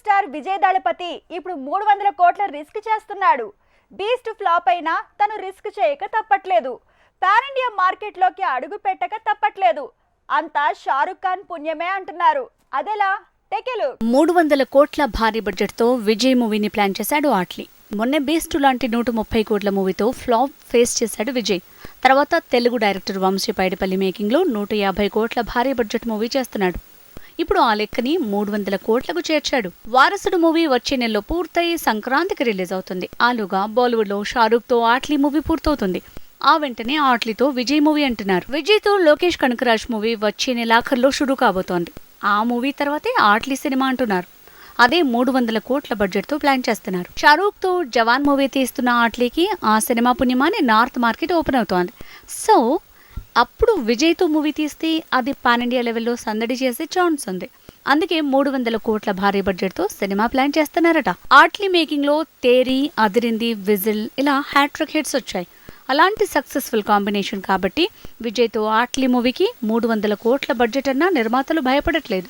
Star Vijay దళపతి ఇప్పుడు మూడు వందల కోట్ల రిస్క్ చేస్తున్నాడు. బీస్ట్ ఫ్లాప్ అయినా తను రిస్క్ చేయక తప్పట్లేదు. పాన్ ఇండియా మార్కెట్లోకి అడుగు పెట్టక తప్పట్లేదు. అంతా షారుఖ్ ఖాన్ పుణ్యమే అంటున్నారు. అదెలా? టెకెలు మూడు వందల కోట్ల భారీ బడ్జెట్తో విజయ్ మూవీని ప్లాన్ చేశాడు ఆట్లీ. మొన్నే బీస్ట్ లాంటి నూట ముప్పై కోట్ల మూవీతో ఫ్లాప్ ఫేస్ చేశాడు విజయ్. తర్వాత తెలుగు డైరెక్టర్ వంశీ పైడిపల్లి మేకింగ్లో నూట యాభై కోట్ల భారీ బడ్జెట్ మూవీ చేస్తున్నాడు. ఇప్పుడు ఆ లెక్కని మూడు వందల కోట్లకు చేర్చాడు. వారసుడు మూవీ వచ్చే నెలలో పూర్తయి సంక్రాంతికి రిలీజ్ అవుతుంది. ఆలుగా బాలీవుడ్లో షారూఖ్తో ఆట్లీ మూవీ పూర్తవుతుంది. ఆ వెంటనే ఆట్లీతో విజయ్ మూవీ అంటున్నారు. విజయ్తో లోకేష్ కనకరాజ్ మూవీ వచ్చే నెలాఖరులో షురూ కాబోతోంది. ఆ మూవీ తర్వాతే ఆట్లీ సినిమా అంటున్నారు. అదే మూడు వందల కోట్ల బడ్జెట్తో ప్లాన్ చేస్తున్నారు. షారూఖ్తో జవాన్ మూవీ తీస్తున్న ఆట్లీకి ఆ సినిమా పుణ్యమాని నార్త్ మార్కెట్ ఓపెన్ అవుతోంది. సో అప్పుడు విజయ్తో మూవీ తీస్తే అది పాన్ ఇండియా లెవెల్లో సందడి చేసే ఛాన్స్ ఉంది. అందుకే మూడు వందల కోట్ల భారీ బడ్జెట్తో సినిమా ప్లాన్ చేస్తున్నారట. ఆట్లీ మేకింగ్లో తేరి అదిరింది విజిల్ ఇలా హ్యాట్రిక్ హిట్స్ వచ్చాయి. అలాంటి సక్సెస్ఫుల్ కాంబినేషన్ కాబట్టి విజయ్తో ఆట్లీ మూవీకి మూడు వందల కోట్ల బడ్జెట్ అన్నా నిర్మాతలు భయపడట్లేదు.